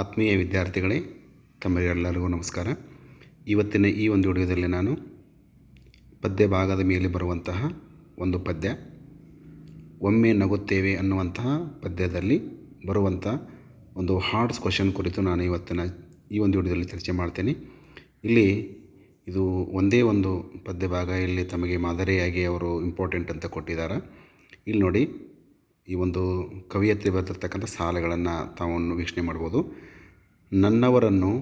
ಆತ್ಮೀಯ ವಿದ್ಯಾರ್ಥಿಗಳೇ ತಮಗೆಲ್ಲರಿಗೂ ನಮಸ್ಕಾರ. ಇವತ್ತಿನ ಈ ಒಂದು ವಿಡಿಯೋದಲ್ಲಿ ನಾನು ಪದ್ಯ ಭಾಗದ ಮೇಲೆ ಬರುವಂತಹ ಒಂದು ಪದ್ಯ, ಒಮ್ಮೆ ನಗುತ್ತೇವೆ ಅನ್ನುವಂತಹ ಪದ್ಯದಲ್ಲಿ ಬರುವಂಥ ಒಂದು ಹಾರ್ಡ್ಸ್ ಕ್ವಶನ್ ಕುರಿತು ನಾನು ಇವತ್ತಿನ ಈ ಒಂದು ವಿಡಿಯೋದಲ್ಲಿ ಚರ್ಚೆ ಮಾಡ್ತೇನೆ. ಇಲ್ಲಿ ಇದು ಒಂದೇ ಒಂದು ಪದ್ಯ ಭಾಗ, ಇಲ್ಲಿ ತಮಗೆ ಮಾದರಿಯಾಗಿ ಅವರು ಇಂಪಾರ್ಟೆಂಟ್ ಅಂತ ಕೊಟ್ಟಿದ್ದಾರೆ. ಇಲ್ಲಿ ನೋಡಿ ಈ ಒಂದು ಕವಿಯತ್ರಿ ಬರೆದಿರ್ತಕ್ಕಂಥ ಸಾಲುಗಳನ್ನು ತಾವನ್ನು ವೀಕ್ಷಣೆ ಮಾಡ್ಬೋದು. ನನ್ನವರನ್ನು,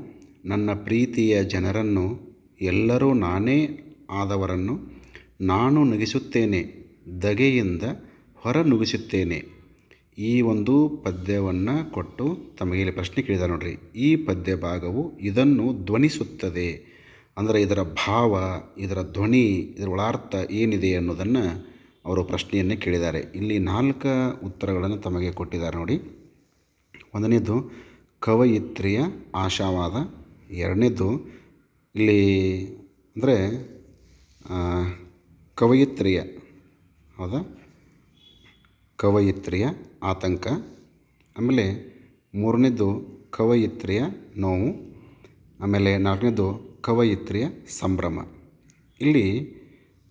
ನನ್ನ ಪ್ರೀತಿಯ ಜನರನ್ನು, ಎಲ್ಲರೂ ನಾನೇ ಆದವರನ್ನು ನಾನು ನಗಿಸುತ್ತೇನೆ ದಗೆಯಿಂದ ಹೊರ ನುಗಿಸುತ್ತೇನೆ ಈ ಒಂದು ಪದ್ಯವನ್ನು ಕೊಟ್ಟು ತಮಗೆ ಇಲ್ಲಿ ಪ್ರಶ್ನೆ ಕೇಳಿದ ನೋಡ್ರಿ. ಈ ಪದ್ಯ ಭಾಗವು ಇದನ್ನು ಧ್ವನಿಸುತ್ತದೆ. ಅಂದರೆ ಇದರ ಭಾವ, ಇದರ ಧ್ವನಿ, ಇದರ ಒಳಾರ್ಥ ಏನಿದೆ ಅನ್ನೋದನ್ನು ಅವರು ಪ್ರಶ್ನೆಯನ್ನೇ ಕೇಳಿದ್ದಾರೆ. ಇಲ್ಲಿ ನಾಲ್ಕು ಉತ್ತರಗಳನ್ನು ತಮಗೆ ಕೊಟ್ಟಿದ್ದಾರೆ ನೋಡಿ. ಒಂದನೇದು, ಕವಯಿತ್ರಿಯ ಆಶಾವಾದ. ಎರಡನೇದು, ಇಲ್ಲಿ ಅಂದರೆ ಕವಯಿತ್ರಿಯ, ಹೌದಾ? ಕವಯಿತ್ರಿಯ ಆತಂಕ. ಆಮೇಲೆ ಮೂರನೇದು, ಕವಯಿತ್ರಿಯ ನೋವು. ಆಮೇಲೆ ನಾಲ್ಕನೇದು, ಕವಯಿತ್ರಿಯ ಸಂಭ್ರಮ. ಇಲ್ಲಿ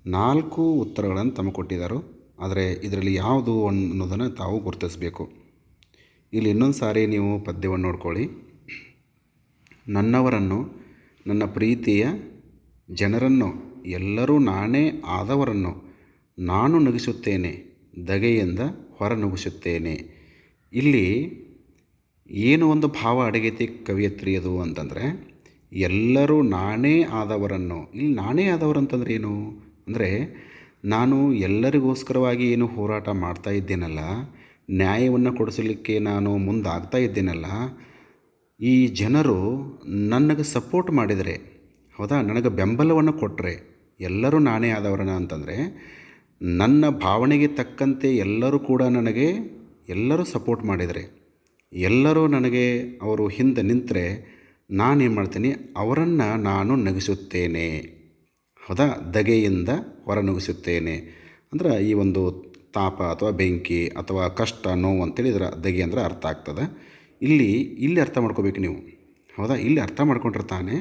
ನಾಲ್ಕು ಉತ್ತರಗಳನ್ನು ತಮಗೆ ಕೊಟ್ಟಿದ್ದಾರೆ. ಆದರೆ ಇದರಲ್ಲಿ ಯಾವುದು ಅನ್ನೋದನ್ನು ತಾವು ಗುರುತಿಸಬೇಕು. ಇಲ್ಲಿ ಇನ್ನೊಂದು ಸಾರಿ ನೀವು ಪದ್ಯವನ್ನು ನೋಡ್ಕೊಳ್ಳಿ. ನನ್ನವರನ್ನು, ನನ್ನ ಪ್ರೀತಿಯ ಜನರನ್ನು, ಎಲ್ಲರೂ ನಾನೇ ಆದವರನ್ನು ನಾನು ನಗಿಸುತ್ತೇನೆ ದಗೆಯಿಂದ ಹೊರ ನುಗಿಸುತ್ತೇನೆ ಇಲ್ಲಿ ಏನು ಒಂದು ಭಾವ ಅಡಗೈತಿ ಕವಿಯತ್ರಿಯದು ಅಂತಂದರೆ, ಎಲ್ಲರೂ ನಾನೇ ಆದವರನ್ನು. ಇಲ್ಲಿ ನಾನೇ ಆದವರು ಅಂತಂದ್ರೆ ಏನು? ಅಂದರೆ ನಾನು ಎಲ್ಲರಿಗೋಸ್ಕರವಾಗಿ ಏನು ಹೋರಾಟ ಮಾಡ್ತಾ ಇದ್ದೇನಲ್ಲ, ನ್ಯಾಯವನ್ನು ಕೊಡಿಸಲಿಕ್ಕೆ ನಾನು ಮುಂದಾಗ್ತಾ ಇದ್ದೇನಲ್ಲ, ಈ ಜನರು ನನಗೆ ಸಪೋರ್ಟ್ ಮಾಡಿದರೆ, ಹೌದಾ? ನನಗೆ ಬೆಂಬಲವನ್ನು ಕೊಟ್ಟರೆ ಎಲ್ಲರೂ ನಾನೇ ಆದವರನ ಅಂತಂದರೆ, ನನ್ನ ಭಾವನೆಗೆ ತಕ್ಕಂತೆ ಎಲ್ಲರೂ ಕೂಡ ನನಗೆ ಎಲ್ಲರೂ ಸಪೋರ್ಟ್ ಮಾಡಿದರೆ, ಎಲ್ಲರೂ ನನಗೆ ಅವರು ಹಿಂದೆ ನಿಂತರೆ ನಾನೇನು ಮಾಡ್ತೀನಿ? ಅವರನ್ನು ನಾನು ನಗಿಸುತ್ತೇನೆ. ಹೌದಾ? ದಗೆಯಿಂದ ಹೊರನುಗಿಸುತ್ತೇನೆ ಅಂದ್ರೆ ಈ ಒಂದು ತಾಪ ಅಥವಾ ಬೆಂಕಿ ಅಥವಾ ಕಷ್ಟ, ನೋವು ಅಂತೇಳಿ ಇದರ ದಗೆ ಅಂದ್ರೆ ಅರ್ಥ ಆಗ್ತದೆ. ಇಲ್ಲಿ ಇಲ್ಲಿ ಅರ್ಥ ಮಾಡ್ಕೋಬೇಕು ನೀವು. ಹೌದಾ? ಇಲ್ಲಿ ಅರ್ಥ ಮಾಡ್ಕೊಂಡ್ರೆ ತಾನೇ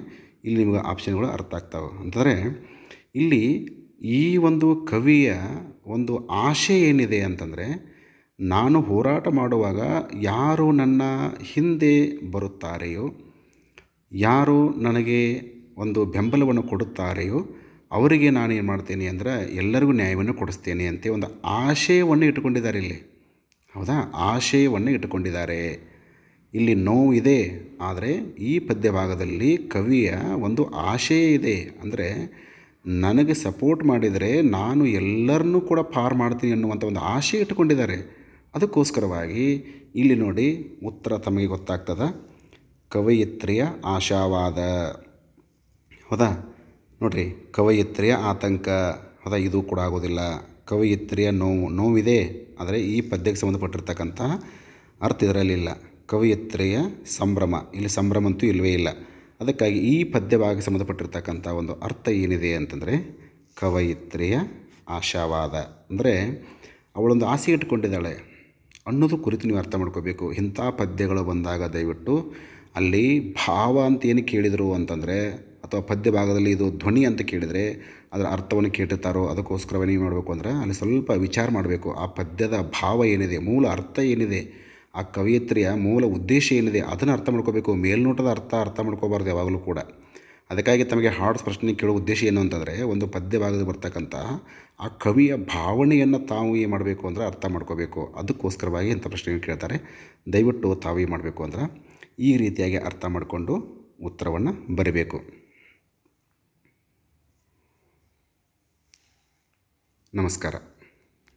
ಇಲ್ಲಿ ನಿಮಗೆ ಆಪ್ಷನ್ಗಳು ಅರ್ಥ ಆಗ್ತಾವೆ. ಅಂತಂದರೆ ಇಲ್ಲಿ ಈ ಒಂದು ಕವಿಯ ಒಂದು ಆಶೆ ಏನಿದೆ ಅಂತಂದರೆ ನಾನು ಹೋರಾಟ ಮಾಡುವಾಗ ಯಾರು ನನ್ನ ಹಿಂದೆ ಬರುತ್ತಾರೆಯೋ, ಯಾರು ನನಗೆ ಒಂದು ಬೆಂಬಲವನ್ನು ಕೊಡುತ್ತಾರೆಯೋ ಅವರಿಗೆ ನಾನು ಏನು ಮಾಡ್ತೇನೆ ಅಂದ್ರೆ ಎಲ್ಲರಿಗೂ ನ್ಯಾಯವನ್ನು ಕೊಡಿಸ್ತೇನೆ ಅಂತ ಒಂದು ಆಶಯವನ್ನು ಇಟ್ಟುಕೊಂಡಿದ್ದಾರೆ ಇಲ್ಲಿ. ಹೌದಾ? ಆಶಯವನ್ನು ಇಟ್ಟುಕೊಂಡಿದ್ದಾರೆ. ಇಲ್ಲಿ ನೋವು ಇದೆ, ಆದರೆ ಈ ಪದ್ಯ ಭಾಗದಲ್ಲಿ ಕವಿಯ ಒಂದು ಆಶಯ ಇದೆ. ಅಂದರೆ ನನಗೆ ಸಪೋರ್ಟ್ ಮಾಡಿದರೆ ನಾನು ಎಲ್ಲರನ್ನೂ ಕೂಡ ಪಾರ್ ಮಾಡ್ತೀನಿ ಅನ್ನುವಂಥ ಒಂದು ಆಶಯ ಇಟ್ಟುಕೊಂಡಿದ್ದಾರೆ. ಅದಕ್ಕೋಸ್ಕರವಾಗಿ ಇಲ್ಲಿ ನೋಡಿ ಉತ್ತರ ತಮಗೆ ಗೊತ್ತಾಗ್ತದ. ಕವಯಿತ್ರಿಯ ಆಶಾವಾದ. ಹೌದಾ? ನೋಡಿರಿ, ಕವಯಿತ್ರಿಯ ಆತಂಕ ಅದ, ಇದು ಕೂಡ ಆಗೋದಿಲ್ಲ. ಕವಯಿತ್ರಿಯ ನೋವು, ನೋವಿದೆ. ಆದರೆ ಈ ಪದ್ಯಕ್ಕೆ ಸಂಬಂಧಪಟ್ಟಿರ್ತಕ್ಕಂಥ ಅರ್ಥ ಇದರಲ್ಲಿಲ್ಲ ಕವಯಿತ್ರಿಯ ಸಂಭ್ರಮ, ಇಲ್ಲಿ ಸಂಭ್ರಮ ಅಂತೂ ಇಲ್ಲವೇ ಇಲ್ಲ. ಅದಕ್ಕಾಗಿ ಈ ಪದ್ಯವಾಗಿ ಸಂಬಂಧಪಟ್ಟಿರ್ತಕ್ಕಂಥ ಒಂದು ಅರ್ಥ ಏನಿದೆ ಅಂತಂದರೆ, ಕವಯಿತ್ರಿಯ ಆಶಾವಾದ. ಅಂದರೆ, ಅವಳೊಂದು ಆಸೆ ಇಟ್ಕೊಂಡಿದ್ದಾಳೆ. ಅನ್ನೋದು ಕುರಿತು ನೀವು ಅರ್ಥ ಮಾಡ್ಕೋಬೇಕು. ಇಂಥ ಪದ್ಯಗಳು ಬಂದಾಗ ದಯವಿಟ್ಟು ಅಲ್ಲಿ ಭಾವ ಅಂತ ಏನು ಕೇಳಿದರು ಅಂತಂದರೆ ಅಥವಾ ಪದ್ಯ ಭಾಗದಲ್ಲಿ ಇದು ಧ್ವನಿ ಅಂತ ಕೇಳಿದರೆ ಅದರ ಅರ್ಥವನ್ನು ಕೇಳಿರ್ತಾರೋ ಅದಕ್ಕೋಸ್ಕರವೇ ನೀವು ಮಾಡಬೇಕು ಅಂದರೆ ಅಲ್ಲಿ ಸ್ವಲ್ಪ ವಿಚಾರ ಮಾಡಬೇಕು. ಆ ಪದ್ಯದ ಭಾವ ಏನಿದೆ, ಮೂಲ ಅರ್ಥ ಏನಿದೆ, ಆ ಕವಿಯತ್ರಿಯ ಮೂಲ ಉದ್ದೇಶ ಏನಿದೆ ಅದನ್ನು ಅರ್ಥ ಮಾಡ್ಕೋಬೇಕು. ಮೇಲ್ನೋಟದ ಅರ್ಥ ಅರ್ಥ ಮಾಡ್ಕೋಬಾರ್ದು ಯಾವಾಗಲೂ ಕೂಡ. ಅದಕ್ಕಾಗಿ ತಮಗೆ ಹಾಡ್ ಪ್ರಶ್ನೆ ಕೇಳೋ ಉದ್ದೇಶ ಏನು ಅಂತಂದರೆ ಒಂದು ಪದ್ಯ ಭಾಗದಲ್ಲಿ ಬರ್ತಕ್ಕಂಥ ಆ ಕವಿಯ ಭಾವನೆಯನ್ನು ತಾವು ಏನು ಮಾಡಬೇಕು ಅಂದರೆ ಅರ್ಥ ಮಾಡ್ಕೋಬೇಕು. ಅದಕ್ಕೋಸ್ಕರವಾಗಿ ಇಂಥ ಪ್ರಶ್ನೆಗಳು ಕೇಳ್ತಾರೆ. ದಯವಿಟ್ಟು ತಾವು ಏನು ಮಾಡಬೇಕು ಅಂದ್ರೆ ಈ ರೀತಿಯಾಗಿ ಅರ್ಥ ಮಾಡಿಕೊಂಡು ಉತ್ತರವನ್ನು ಬರೀಬೇಕು. ನಮಸ್ಕಾರ.